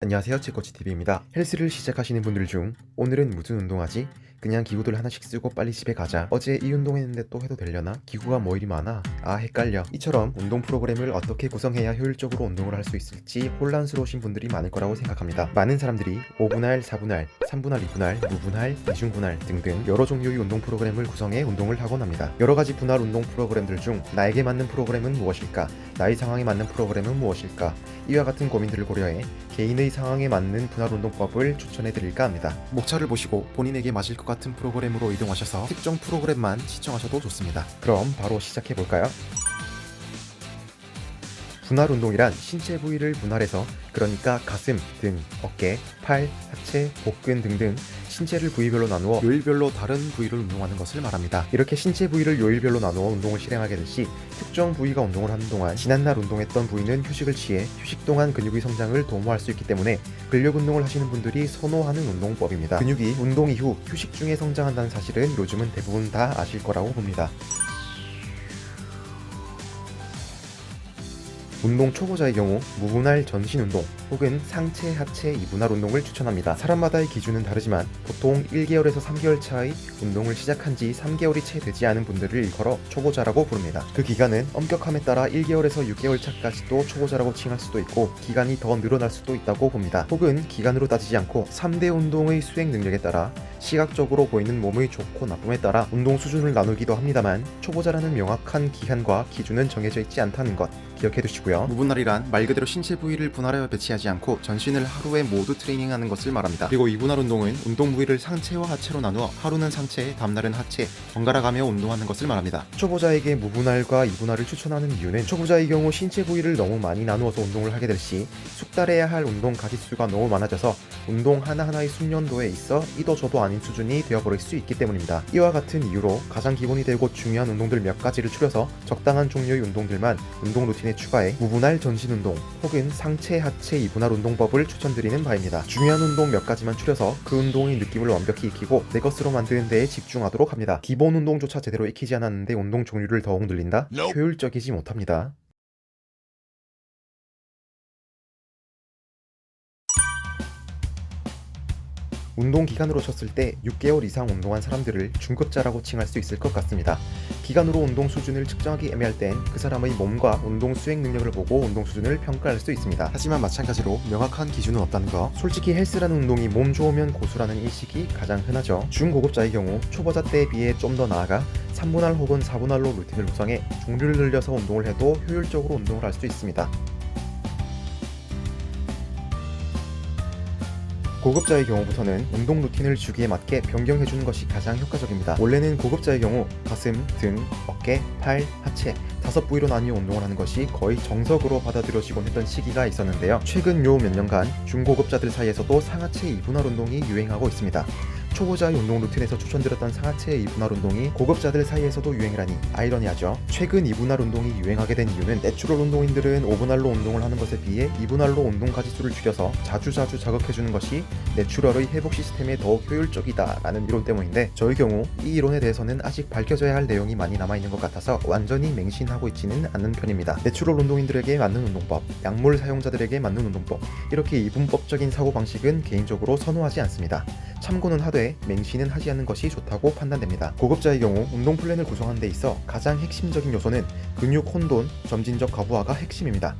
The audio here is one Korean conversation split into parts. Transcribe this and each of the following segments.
안녕하세요 치코치TV입니다 헬스를 시작하시는 분들 중 오늘은 무슨 운동하지? 그냥 기구들 하나씩 쓰고 빨리 집에 가자 어제 이 운동했는데 또 해도 되려나? 기구가 뭐 이리 많아? 아 헷갈려 이처럼 운동 프로그램을 어떻게 구성해야 효율적으로 운동을 할 수 있을지 혼란스러우신 분들이 많을 거라고 생각합니다 많은 사람들이 5분할, 4분할, 3분할, 2분할, 무분할, 이중분할 등등 여러 종류의 운동 프로그램을 구성해 운동을 하곤 합니다 여러 가지 분할 운동 프로그램들 중 나에게 맞는 프로그램은 무엇일까? 나의 상황에 맞는 프로그램은 무엇일까? 이와 같은 고민들을 고려해 개인의 상황에 맞는 분할 운동법을 추천해 드릴까 합니다. 목차를 보시고 본인에게 맞을 것 같은 프로그램으로 이동하셔서 특정 프로그램만 시청하셔도 좋습니다. 그럼 바로 시작해 볼까요? 분할 운동이란 신체 부위를 분할해서 그러니까 가슴, 등, 어깨, 팔, 하체, 복근 등등 신체를 부위별로 나누어 요일별로 다른 부위를 운동하는 것을 말합니다. 이렇게 신체 부위를 요일별로 나누어 운동을 실행하게 될 시 특정 부위가 운동을 하는 동안 지난날 운동했던 부위는 휴식을 취해 휴식 동안 근육의 성장을 도모할 수 있기 때문에 근력 운동을 하시는 분들이 선호하는 운동법입니다. 근육이 운동 이후 휴식 중에 성장한다는 사실은 요즘은 대부분 다 아실 거라고 봅니다. 운동 초보자의 경우 무분할 전신 운동 혹은 상체 하체 이분할 운동을 추천합니다. 사람마다의 기준은 다르지만 보통 1개월에서 3개월 차의 운동을 시작한 지 3개월이 채 되지 않은 분들을 일컬어 초보자라고 부릅니다. 그 기간은 엄격함에 따라 1개월에서 6개월 차까지도 초보자라고 칭할 수도 있고 기간이 더 늘어날 수도 있다고 봅니다. 혹은 기간으로 따지지 않고 3대 운동의 수행 능력에 따라 시각적으로 보이는 몸의 좋고 나쁨에 따라 운동 수준을 나누기도 합니다만 초보자라는 명확한 기한과 기준은 정해져 있지 않다는 것 기억해 두시고요. 무분할이란 말 그대로 신체 부위를 분할하여 배치 하지 않고 전신을 하루에 모두 트레이닝하는 것을 말합니다. 그리고 이분할 운동은 운동 부위를 상체와 하체로 나누어 하루는 상체, 다음날은 하체, 번갈아 가며 운동하는 것을 말합니다. 초보자에게 무분할과 이분할을 추천하는 이유는 초보자의 경우 신체 부위를 너무 많이 나누어서 운동을 하게 될 시 숙달해야 할 운동 가짓수가 너무 많아져서 운동 하나하나의 숙련도에 있어 이도 저도 아닌 수준이 되어버릴 수 있기 때문입니다. 이와 같은 이유로 가장 기본이 되고 중요한 운동들 몇 가지를 추려서 적당한 종류의 운동들만 운동 루틴에 추가해 무분할 전신 운동 혹은 상체 하체 이 분할 운동법을 추천드리는 바입니다. 중요한 운동 몇 가지만 추려서 그 운동의 느낌을 완벽히 익히고 내 것으로 만드는 데에 집중하도록 합니다. 기본 운동조차 제대로 익히지 않았는데 운동 종류를 더욱 늘린다? 효율적이지 못합니다. 운동 기간으로 쳤을 때 6개월 이상 운동한 사람들을 중급자라고 칭할 수 있을 것 같습니다. 기간으로 운동 수준을 측정하기 애매할 땐 그 사람의 몸과 운동 수행 능력을 보고 운동 수준을 평가할 수 있습니다. 하지만 마찬가지로 명확한 기준은 없다는 거. 솔직히 헬스라는 운동이 몸 좋으면 고수라는 인식이 가장 흔하죠. 중고급자의 경우 초보자 때에 비해 좀 더 나아가 3분할 혹은 4분할로 루틴을 구성해 종류를 늘려서 운동을 해도 효율적으로 운동을 할 수 있습니다. 고급자의 경우부터는 운동 루틴을 주기에 맞게 변경해주는 것이 가장 효과적입니다. 원래는 고급자의 경우 가슴, 등, 어깨, 팔, 하체 다섯 부위로 나뉘어 운동을 하는 것이 거의 정석으로 받아들여지곤 했던 시기가 있었는데요. 최근 요 몇 년간 중고급자들 사이에서도 상하체 이분할 운동이 유행하고 있습니다. 초보자의 운동 루틴에서 추천드렸던 상하체 이분할 운동이 고급자들 사이에서도 유행을 하니 아이러니하죠. 최근 이분할 운동이 유행하게 된 이유는 내추럴 운동인들은 5분할로 운동을 하는 것에 비해 2분할로 운동 가지수를 줄여서 자주자주 자극해주는 것이 내추럴의 회복 시스템에 더욱 효율적이다라는 이론 때문인데 저의 경우 이 이론에 대해서는 아직 밝혀져야 할 내용이 많이 남아있는 것 같아서 완전히 맹신하고 있지는 않는 편입니다. 내추럴 운동인들에게 맞는 운동법, 약물 사용자들에게 맞는 운동법 이렇게 이분법적인 사고방식은 개인적으로 선호하지 않습니다. 참고는 하되 맹신은 하지 않는 것이 좋다고 판단됩니다. 고급자의 경우 운동 플랜을 구성하는 데 있어 가장 핵심적인 요소는 근육 혼돈, 점진적 거부화가 핵심입니다.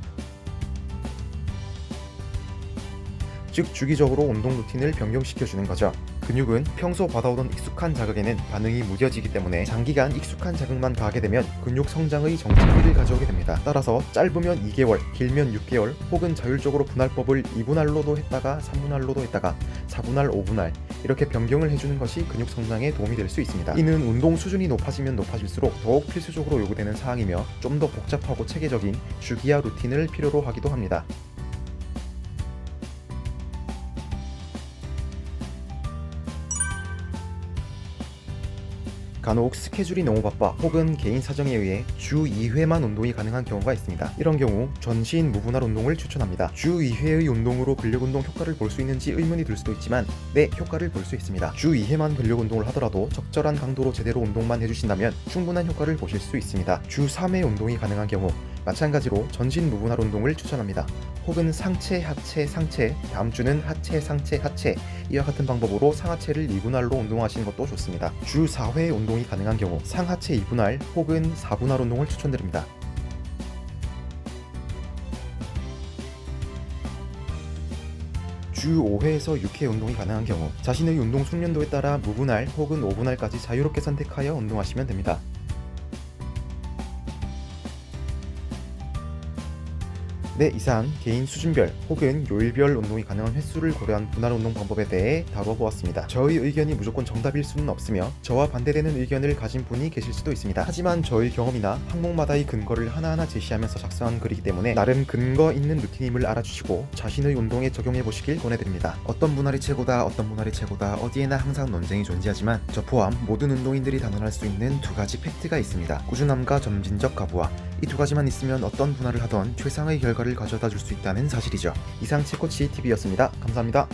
즉 주기적으로 운동 루틴을 변경시켜 주는 거죠. 근육은 평소 받아오던 익숙한 자극에는 반응이 무뎌지기 때문에 장기간 익숙한 자극만 가하게 되면 근육 성장의 정체기를 가져오게 됩니다. 따라서 짧으면 2개월, 길면 6개월, 혹은 자율적으로 분할법을 2분할로도 했다가 3분할로도 했다가 4분할, 5분할 이렇게 변경을 해주는 것이 근육 성장에 도움이 될 수 있습니다. 이는 운동 수준이 높아지면 높아질수록 더욱 필수적으로 요구되는 사항이며 좀 더 복잡하고 체계적인 주기화 루틴을 필요로 하기도 합니다. 간혹 스케줄이 너무 바빠 혹은 개인 사정에 의해 주 2회만 운동이 가능한 경우가 있습니다. 이런 경우 전신 무분할 운동을 추천합니다. 주 2회의 운동으로 근력 운동 효과를 볼 수 있는지 의문이 들 수도 있지만 네, 효과를 볼 수 있습니다. 주 2회만 근력 운동을 하더라도 적절한 강도로 제대로 운동만 해주신다면 충분한 효과를 보실 수 있습니다. 주 3회 운동이 가능한 경우 마찬가지로 전신 무분할 운동을 추천합니다. 혹은 상체, 하체, 상체, 다음 주는 하체, 상체, 하체 이와 같은 방법으로 상하체를 2분할로 운동하시는 것도 좋습니다. 주 4회 운동이 가능한 경우 상하체 2분할 혹은 4분할 운동을 추천드립니다. 주 5회에서 6회 운동이 가능한 경우 자신의 운동 숙련도에 따라 무분할 혹은 5분할까지 자유롭게 선택하여 운동하시면 됩니다. 네, 이상 개인 수준별 혹은 요일별 운동이 가능한 횟수를 고려한 분할 운동 방법에 대해 다루어 보았습니다. 저의 의견이 무조건 정답일 수는 없으며 저와 반대되는 의견을 가진 분이 계실 수도 있습니다. 하지만 저의 경험이나 항목마다의 근거를 하나하나 제시하면서 작성한 글이기 때문에 나름 근거 있는 루틴임을 알아주시고 자신의 운동에 적용해 보시길 권해드립니다. 어떤 분할이 최고다, 어떤 분할이 최고다 어디에나 항상 논쟁이 존재하지만 저 포함 모든 운동인들이 단언할 수 있는 두 가지 팩트가 있습니다. 꾸준함과 점진적 가부와 이 두 가지만 있으면 어떤 분할을 하던 최상의 결과를 가져다 줄 수 있다는 사실이죠. 이상 체코치 TV였습니다. 감사합니다.